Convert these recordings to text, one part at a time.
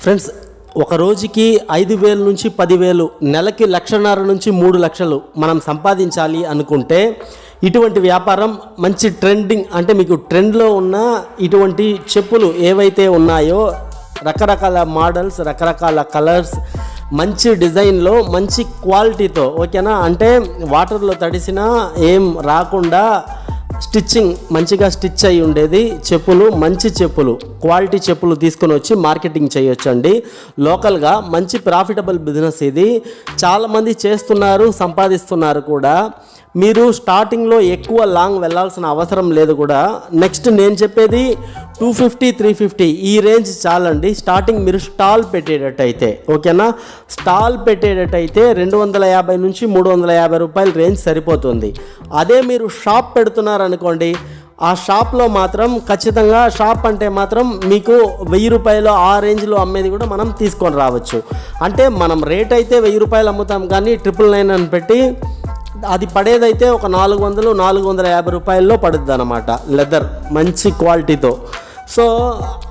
Friends ఒక రోజుకి ఐదు వేల నుంచి పదివేలు నెలకి లక్షన్నర నుంచి మూడు లక్షలు మనం సంపాదించాలి అనుకుంటే ఇటువంటి వ్యాపారం మంచి ట్రెండింగ్ అంటే మీకు ట్రెండ్లో ఉన్న ఇటువంటి చెప్పులు ఏవైతే ఉన్నాయో రకరకాల మోడల్స్ రకరకాల కలర్స్ మంచి డిజైన్లో మంచి క్వాలిటీతో ఓకేనా? అంటే వాటర్లో తడిసినా ఏం రాకుండా స్టిచ్చింగ్ మంచిగా స్టిచ్ అయి ఉండేది. చెప్పులు మంచి చెప్పులు క్వాలిటీ చెప్పులు తీసుకొని వచ్చి మార్కెటింగ్ చేయొచ్చండి. లోకల్గా మంచి ప్రాఫిటబుల్ బిజినెస్ ఇది. చాలామంది చేస్తున్నారు సంపాదిస్తున్నారు కూడా. మీరు స్టార్టింగ్లో ఎక్కువ లాంగ్ వెళ్ళాల్సిన అవసరం లేదు కూడా. నెక్స్ట్ నేను చెప్పేది టూ ఫిఫ్టీ త్రీ ఫిఫ్టీ ఈ రేంజ్ చాలండి. స్టార్టింగ్ మీరు స్టాల్ పెట్టేటట్టయితే ఓకేనా? స్టాల్ పెట్టేటట్టయితే రెండు వందల యాభై నుంచి మూడు వందల యాభై రూపాయల రేంజ్ సరిపోతుంది. అదే మీరు షాప్ పెడుతున్నారనుకోండి ఆ షాప్లో మాత్రం ఖచ్చితంగా షాప్ అంటే మాత్రం మీకు వెయ్యి రూపాయలు ఆ రేంజ్లో అమ్మేది కూడా మనం తీసుకొని రావచ్చు. అంటే మనం రేట్ అయితే వెయ్యి రూపాయలు అమ్ముతాం కానీ ట్రిపుల్ నైన్ అని పెట్టి అది పడేదైతే ఒక నాలుగు వందలు నాలుగు వందల యాభై రూపాయల్లో పడుద్ది అనమాట లెదర్ మంచి క్వాలిటీతో. సో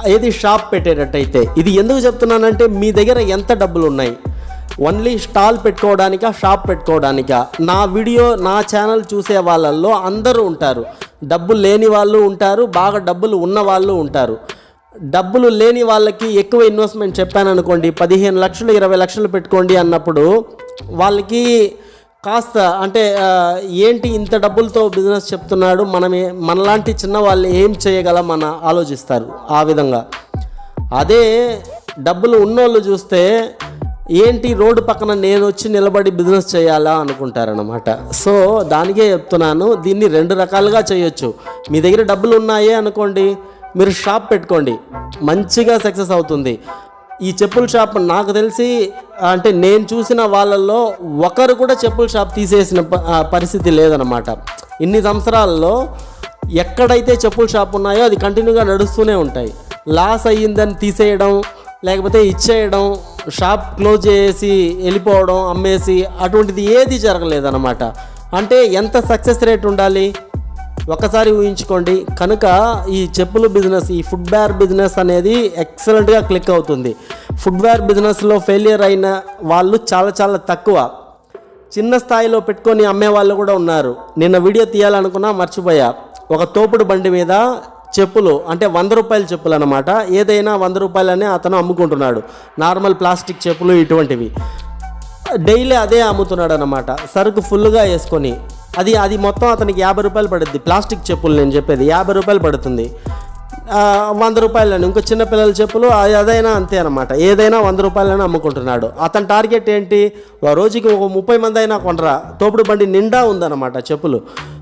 ఏది షాప్ పెట్టేటట్టయితే ఇది ఎందుకు చెప్తున్నానంటే మీ దగ్గర ఎంత డబ్బులు ఉన్నాయి ఓన్లీ స్టాల్ పెట్టుకోవడానికా షాప్ పెట్టుకోవడానికా? నా వీడియో నా ఛానల్ చూసే వాళ్ళల్లో అందరూ ఉంటారు. డబ్బులు లేని వాళ్ళు ఉంటారు బాగా డబ్బులు ఉన్న వాళ్ళు ఉంటారు. డబ్బులు లేని వాళ్ళకి ఎక్కువ ఇన్వెస్ట్మెంట్ చెప్పాను అనుకోండి పదిహేను లక్షలు ఇరవై లక్షలు పెట్టుకోండి అన్నప్పుడు వాళ్ళకి కాస్త అంటే ఏంటి ఇంత డబ్బులతో బిజినెస్ చెప్తున్నాడు? మనం మనలాంటి చిన్న వాళ్ళు ఏం చేయగలం మన ఆలోచిస్తారు ఆ విధంగా. అదే డబ్బులు ఉన్నోళ్ళు చూస్తే ఏంటి రోడ్డు పక్కన నేను వచ్చి నిలబడి బిజినెస్ చేయాలా అనుకుంటారనమాట సో దానికే చెప్తున్నాను దీన్ని రెండు రకాలుగా చేయొచ్చు. మీ దగ్గర డబ్బులు ఉన్నాయే అనుకోండి మీరు షాప్ పెట్టుకోండి మంచిగా సక్సెస్ అవుతుంది. ఈ చెప్పుల షాప్ నాకు తెలిసి అంటే నేను చూసిన వాళ్ళల్లో ఒకరు కూడా చెప్పుల షాప్ తీసేసిన పరిస్థితి లేదనమాట ఇన్ని సంవత్సరాల్లో ఎక్కడైతే చెప్పుల షాప్ ఉన్నాయో అది కంటిన్యూగా నడుస్తూనే ఉంటాయి. లాస్ అయ్యిందని తీసేయడం లేకపోతే ఇచ్చేయడం షాప్ క్లోజ్ చేసి వెళ్ళిపోవడం అమ్మేసి అటువంటిది ఏది జరగలేదన్నమాట. అంటే ఎంత సక్సెస్ రేట్ ఉండాలి? ఒకసారి ఊహించుకోండి. కనుక ఈ చెప్పుల బిజినెస్ ఈ ఫుట్వేర్ బిజినెస్ అనేది ఎక్సలెంట్గా క్లిక్ అవుతుంది. ఫుట్వేర్ బిజినెస్లో ఫెయిలియర్ అయిన వాళ్ళు చాలా చాలా తక్కువ. చిన్న స్థాయిలో పెట్టుకొని అమ్మే వాళ్ళు కూడా ఉన్నారు. నిన్న వీడియో తీయాలనుకున్నా మర్చిపోయా. ఒక తోపుడు బండి మీద చెప్పులు అంటే వంద రూపాయల చెప్పులు అనమాట ఏదైనా వంద రూపాయలనే అతను అమ్ముకుంటున్నాడు. నార్మల్ ప్లాస్టిక్ చెప్పులు ఇటువంటివి. డైలీ అదే అమ్ముతున్నాడు అనమాట సరుకు ఫుల్గా వేసుకొని. అది అది మొత్తం అతనికి యాభై రూపాయలు పడుద్ది. ప్లాస్టిక్ చెప్పులు నేను చెప్పేది. యాభై రూపాయలు పడుతుంది. వంద రూపాయలని ఇంకో చిన్నపిల్లల చెప్పులు అది అదైనా అంతే అనమాట ఏదైనా వంద రూపాయలని అమ్ముకుంటున్నాడు. అతని టార్గెట్ ఏంటి? రోజుకి ఒక ముప్పై మంది అయినా కొనరా. తోపుడు బండి నిండా ఉందన్నమాట చెప్పులు.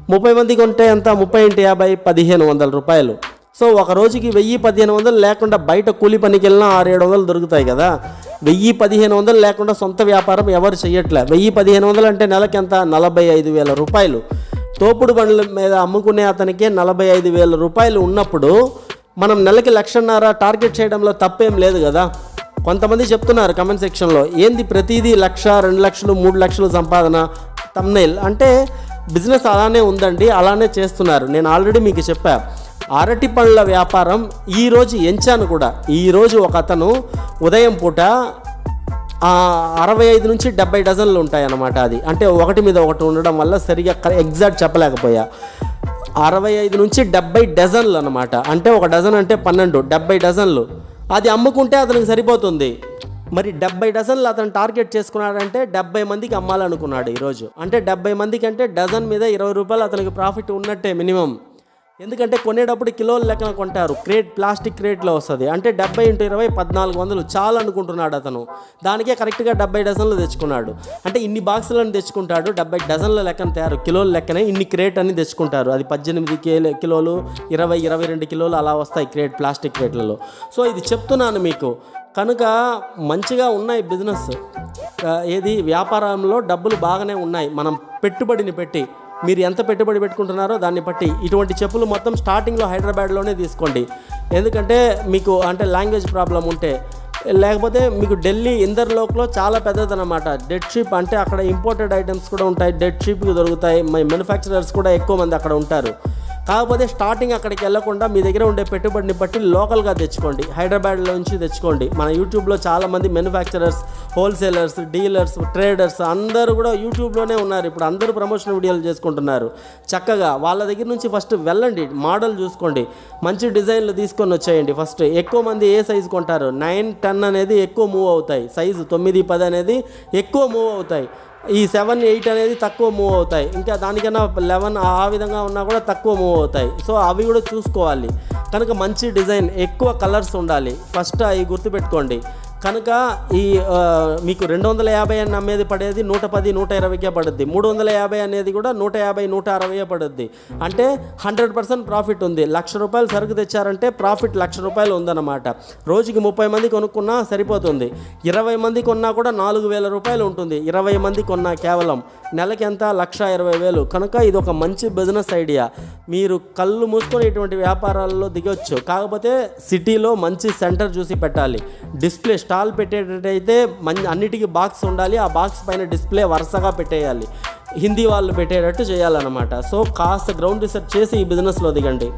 ముప్పై మంది కొంటే ఎంత? ముప్పై ఇంటి యాభై పదిహేను వందల రూపాయలు. సో ఒక రోజుకి వెయ్యి పదిహేను వందలు లేకుండా బయట కూలి పనికి వెళ్ళినా ఆరు ఏడు వందలు దొరుకుతాయి కదా. వెయ్యి పదిహేను వందలు లేకుండా సొంత వ్యాపారం ఎవరు చేయట్లే వెయ్యి పదిహేను వందలు అంటే నెలకి ఎంత? నలభై ఐదు వేల రూపాయలు. తోపుడు బండ్ల మీద అమ్ముకునే అతనికే నలభై ఐదు వేల రూపాయలు ఉన్నప్పుడు మనం నెలకి లక్షన్నర టార్గెట్ చేయడంలో తప్పేం లేదు కదా. కొంతమంది చెప్తున్నారు కమెంట్ సెక్షన్లో ఏంది ప్రతిదీ లక్ష రెండు లక్షలు మూడు లక్షలు సంపాదన తమ్నైల్? అంటే బిజినెస్ అలానే ఉందండి అలానే చేస్తున్నారు. నేను ఆల్రెడీ మీకు చెప్పాను అరటి పండ్ల వ్యాపారం ఈరోజు ఎంచాను కూడా. ఈరోజు ఒక అతను ఉదయం పూట అరవై ఐదు నుంచి డెబ్బై డజన్లు ఉంటాయన్నమాట అది. అంటే ఒకటి మీద ఒకటి ఉండడం వల్ల సరిగా ఎగ్జాక్ట్ చెప్పలేకపోయా. అరవై ఐదు నుంచి డెబ్బై డజన్లు అనమాట అంటే ఒక డజన్ అంటే పన్నెండు డెబ్బై డజన్లు. అది అమ్ముకుంటే అతనికి సరిపోతుంది. మరి డెబ్బై డజన్లు అతను టార్గెట్ చేసుకున్నాడంటే డెబ్బై మందికి అమ్మాలనుకున్నాడు ఈరోజు అంటే డెబ్బై మందికి అంటే డజన్ మీద ఇరవై రూపాయలు అతనికి ప్రాఫిట్ ఉన్నట్టే మినిమం. ఎందుకంటే కొనేటప్పుడు కిలోల లెక్కన కొంటారు. క్రేట్ ప్లాస్టిక్ క్రేట్లో వస్తుంది. అంటే డెబ్బై ఇంటూ ఇరవై పద్నాలుగు వందలు. చాలు అనుకుంటున్నాడు అతను. దానికే కరెక్ట్గా డెబ్బై డజన్లు తెచ్చుకున్నాడు. అంటే ఇన్ని బాక్సులను తెచ్చుకుంటాడు. డెబ్బై డజన్ల లెక్కన తయారు. కిలోల లెక్కనే ఇన్ని క్రేట్ అని తెచ్చుకుంటారు. అది పద్దెనిమిది కిలో కిలోలు ఇరవై ఇరవై రెండు కిలోలు అలా వస్తాయి క్రేట్ ప్లాస్టిక్ క్రేట్లలో. సో ఇది చెప్తున్నాను మీకు. కనుక మంచిగా ఉన్నాయి బిజినెస్. ఏది? వ్యాపారంలో డబ్బులు బాగానే ఉన్నాయి. మనం పెట్టుబడిని పెట్టి మీరు ఎంత పెట్టుబడి పెట్టుకుంటున్నారో దాన్ని బట్టి ఇటువంటి చెప్పులు మొత్తం స్టార్టింగ్లో హైదరాబాద్లోనే తీసుకోండి. ఎందుకంటే మీకు అంటే లాంగ్వేజ్ ప్రాబ్లం ఉంటే లేకపోతే మీకు ఢిల్లీ ఇందర్లోక్లో చాలా పెద్దదన్నమాట. డెడ్ షిప్ అంటే అక్కడ ఇంపోర్టెడ్ ఐటమ్స్ కూడా ఉంటాయి డెడ్ షిప్కి దొరుకుతాయి మై మ్యానుఫ్యాక్చరర్స్ కూడా ఎక్కువ మంది అక్కడ ఉంటారు. కాకపోతే స్టార్టింగ్ అక్కడికి వెళ్ళకుండా మీ దగ్గర ఉండే పెట్టుబడిని బట్టి లోకల్గా తెచ్చుకోండి. హైదరాబాద్లో నుంచి తెచ్చుకోండి. మన యూట్యూబ్లో చాలామంది మ్యానుఫ్యాక్చరర్స్ హోల్సేలర్స్ డీలర్స్ ట్రేడర్స్ అందరూ కూడా యూట్యూబ్లోనే ఉన్నారు. ఇప్పుడు అందరూ ప్రమోషన్ వీడియోలు చేసుకుంటున్నారు. చక్కగా వాళ్ళ దగ్గర నుంచి ఫస్ట్ వెళ్ళండి. మోడల్ చూసుకోండి. మంచి డిజైన్లు తీసుకొని వచ్చేయండి ఫస్ట్ ఎక్కువ మంది ఏ సైజు కొంటారు? నైన్ టెన్ అనేది ఎక్కువ మూవ్ అవుతాయి. సైజు తొమ్మిది పది అనేది ఎక్కువ మూవ్ అవుతాయి. ఈ సెవెన్ ఎయిట్ అనేది తక్కువ మూవ్ అవుతాయి. ఇంకా దానికన్నా లెవెన్ ఆ విధంగా ఉన్నా కూడా తక్కువ మూవ్ అవుతాయి. సో అవి కూడా చూసుకోవాలి. కనుక మంచి డిజైన్ ఎక్కువ కలర్స్ ఉండాలి. ఫస్ట్ అవి గుర్తుపెట్టుకోండి. కనుక ఈ మీకు రెండు వందల యాభై అని అమ్మేది పడేది నూట పది నూట ఇరవైకే పడుద్ది. మూడు వందల యాభై అనేది కూడా నూట యాభై నూట అరవై పడుద్ది. అంటే హండ్రెడ్ పర్సెంట్ ప్రాఫిట్ ఉంది. లక్ష రూపాయలు సరుకు తెచ్చారంటే ప్రాఫిట్ లక్ష రూపాయలు ఉందన్నమాట. రోజుకి ముప్పై మంది కొనుక్కున్నా సరిపోతుంది. ఇరవై మంది కొన్నా కూడా నాలుగు వేల రూపాయలు ఉంటుంది. ఇరవై మంది కొన్నా కేవలం నెలకి ఎంత? లక్ష ఇరవై వేలు. కనుక ఇది ఒక మంచి బిజినెస్ ఐడియా. మీరు కళ్ళు మూసుకొని ఇటువంటి వ్యాపారాల్లో దిగొచ్చు. కాకపోతే సిటీలో మంచి సెంటర్ చూసి పెట్టాలి. డిస్ప్లే స్టాల్ పెట్టేటట్టయితే మంచి అన్నిటికీ బాక్స్ ఉండాలి. ఆ బాక్స్ పైన డిస్ప్లే వరుసగా పెట్టేయాలి. హిందీ వాళ్ళు పెట్టేటట్టు చేయాలన్నమాట. సో కాస్త గ్రౌండ్ రీసెర్చ్ చేసి ఈ బిజినెస్లో దిగండి.